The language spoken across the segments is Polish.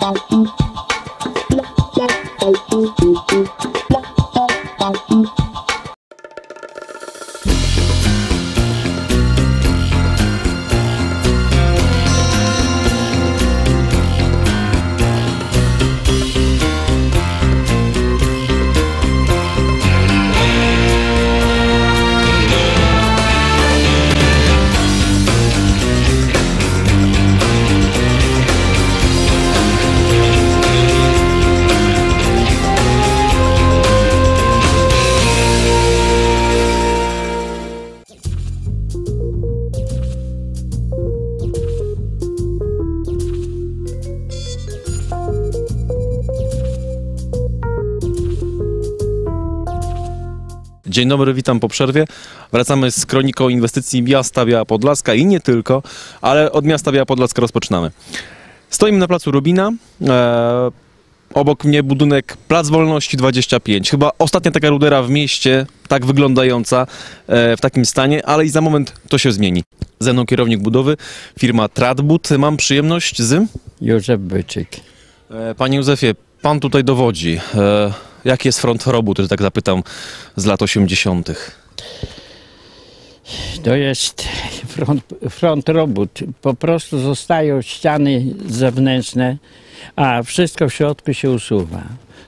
Thank you. Dzień dobry, witam po przerwie. Wracamy z kroniką inwestycji miasta Biała Podlaska i nie tylko, ale od miasta Biała Podlaska rozpoczynamy. Stoimy na placu Rubina. E, obok mnie budynek Plac Wolności 25. Chyba ostatnia taka rudera w mieście, tak wyglądająca, e, w takim stanie, ale i za moment to się zmieni. Ze mną kierownik budowy, firma Tradbud. Mam przyjemność z... Józef Byczyk. E, Panie Józefie, pan tutaj dowodzi. E, jaki jest front robót, że tak zapytam, z lat 80.? To jest front, front robót. Po prostu zostają ściany zewnętrzne, a wszystko w środku się usuwa.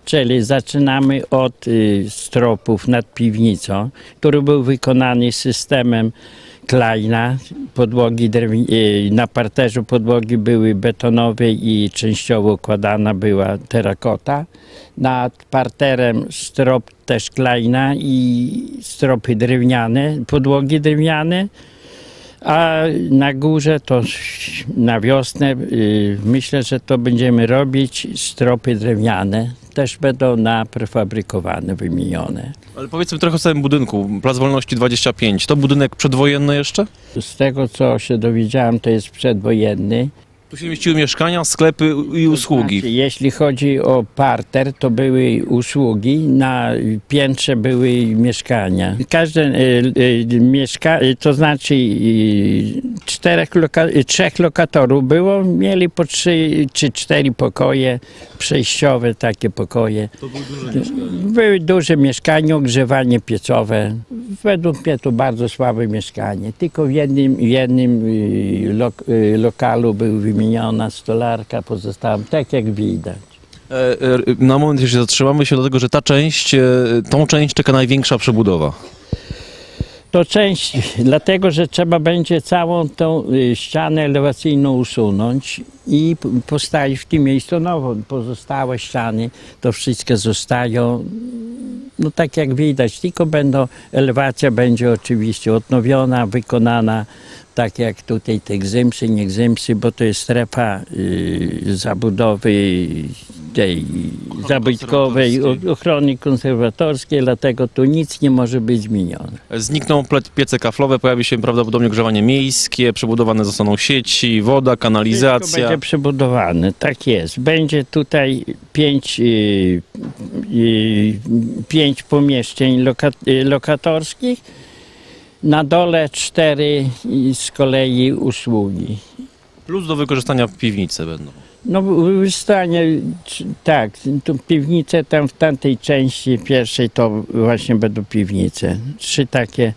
Czyli zaczynamy od y, stropów nad piwnicą, który był wykonany systemem Kleina. Podłogi na parterzu podłogi były betonowe i częściowo układana była terakota. Nad parterem strop też Kleina i stropy drewniane, podłogi drewniane. A na górze to na wiosnę y, myślę, że to będziemy robić stropy drewniane. Też będą na prefabrykowane, wymienione. Ale powiedzmy trochę o samym budynku. Plac Wolności 25. To budynek przedwojenny jeszcze? Z tego co się dowiedziałem, to jest przedwojenny. Tu się mieściły mieszkania, sklepy i usługi. Znaczy, jeśli chodzi o parter, to były usługi, na piętrze były mieszkania. Każde y, y, mieszka, y, to znaczy y, czterech loka, trzech lokatorów było, mieli po trzy czy cztery pokoje, przejściowe takie pokoje. To były duże mieszkania. Były duże mieszkania, ogrzewanie piecowe. Według mnie to bardzo słabe mieszkanie. Tylko w jednym, jednym y, y, lokalu był wymieniona stolarka, pozostałym tak jak widać. E, e, Na moment jeszcze zatrzymamy się do tego, że ta część, e, tą część czeka największa przebudowa. To część, dlatego że trzeba będzie całą tą ścianę elewacyjną usunąć i postawić w tym miejscu nową. Pozostałe ściany to wszystkie zostają, no tak jak widać, tylko będą, elewacja będzie oczywiście odnowiona, wykonana tak jak tutaj te gzymsy, nie gzymsy, bo to jest strefa y, zabudowy tej zabytkowej, konserwatorskiej. ochrony konserwatorskiej, dlatego tu nic nie może być zmienione. Znikną piece kaflowe, pojawi się prawdopodobnie ogrzewanie miejskie, przebudowane zostaną sieci, woda, Wszystko kanalizacja. będzie przebudowane, tak jest. Będzie tutaj pięć, y, pięć pomieszczeń loka, y, lokatorskich. Na dole cztery z kolei usługi. Plus do wykorzystania piwnice będą. No w stanie, tak, tu piwnice tam w tamtej części pierwszej to właśnie będą piwnice. Trzy takie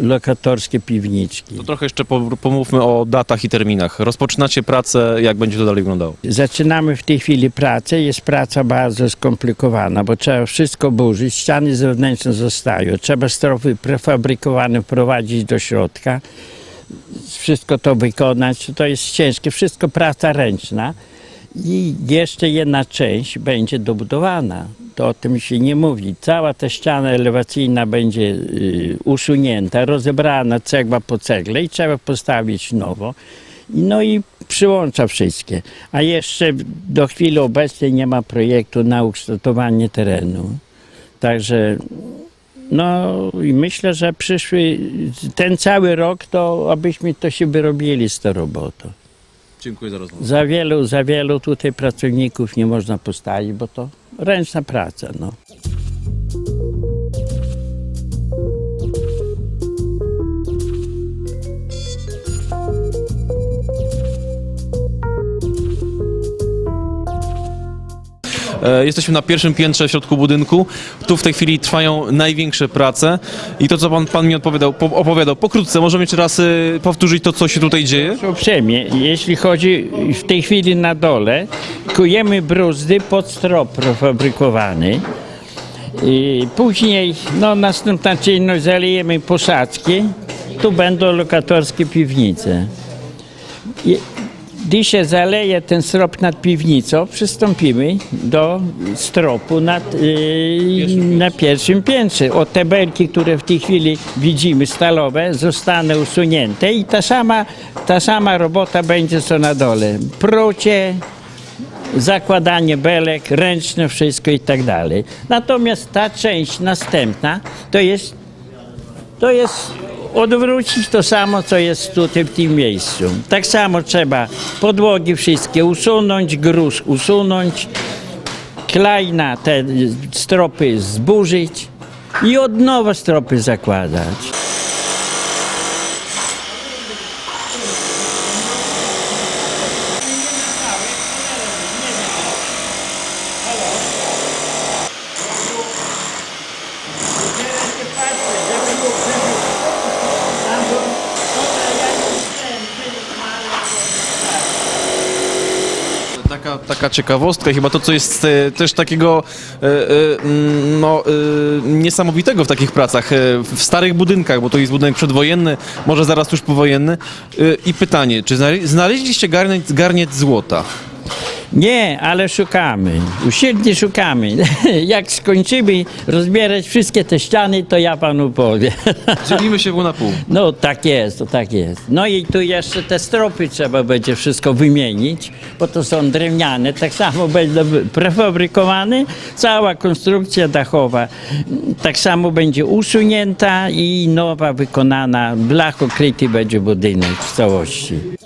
lokatorskie piwniczki. To trochę jeszcze po- pomówmy o datach i terminach. Rozpoczynacie pracę, jak będzie to dalej wyglądało? Zaczynamy w tej chwili pracę. Jest praca bardzo skomplikowana, bo trzeba wszystko burzyć. Ściany zewnętrzne zostają. Trzeba strofy prefabrykowane wprowadzić do środka. Wszystko to wykonać. To jest ciężkie. Wszystko praca ręczna. I jeszcze jedna część będzie dobudowana. To o tym się nie mówi. Cała ta ściana elewacyjna będzie y, usunięta, rozebrana cegła po cegle i trzeba postawić nowo. No i przyłącza wszystkie. A jeszcze do chwili obecnej nie ma projektu na ukształtowanie terenu. Także no i myślę, że przyszły ten cały rok to abyśmy to się wyrobili z tą robotą. Dziękuję za rozmowę. Za wielu, za wielu tutaj pracowników nie można postawić, bo to ręczna praca. No. Jesteśmy na pierwszym piętrze w środku budynku. Tu w tej chwili trwają największe prace i to, co pan, pan mi odpowiadał, po, opowiadał pokrótce, możemy jeszcze raz y, powtórzyć to, co się tutaj dzieje? Uprzejmie, jeśli chodzi w tej chwili na dole, kujemy bruzdy pod strop prefabrykowany. I później, no następna czynność, zalejemy posadzki. Tu będą lokatorskie piwnice. Gdy się zaleje ten strop nad piwnicą, przystąpimy do stropu nad, yy, na pierwszym piętrze. O te belki, które w tej chwili widzimy, stalowe, zostaną usunięte i ta sama, ta sama robota będzie co na dole. Procie, zakładanie belek, ręczne wszystko i tak dalej. Natomiast ta część następna to jest, to jest odwrócić to samo, co jest tutaj w tym miejscu. Tak samo trzeba podłogi wszystkie usunąć, gruz usunąć, klejna, te stropy zburzyć i od nowa stropy zakładać. Taka, ciekawostka chyba to, co jest e, też takiego e, e, mm, no, e, niesamowitego w takich pracach, e, w starych budynkach, bo to jest budynek przedwojenny, może zaraz tuż powojenny. E, I pytanie, czy znale- znaleźliście garniec, garniec złota? Nie, ale szukamy. Usilnie szukamy. Jak skończymy rozbierać wszystkie te ściany, to ja panu powiem. Dzielimy się pół na pół. No tak jest, to tak jest. No i tu jeszcze te stropy trzeba będzie wszystko wymienić, bo to są drewniane, tak samo będą prefabrykowane. Cała konstrukcja dachowa tak samo będzie usunięta i nowa wykonana, blach okryty będzie budynek w całości.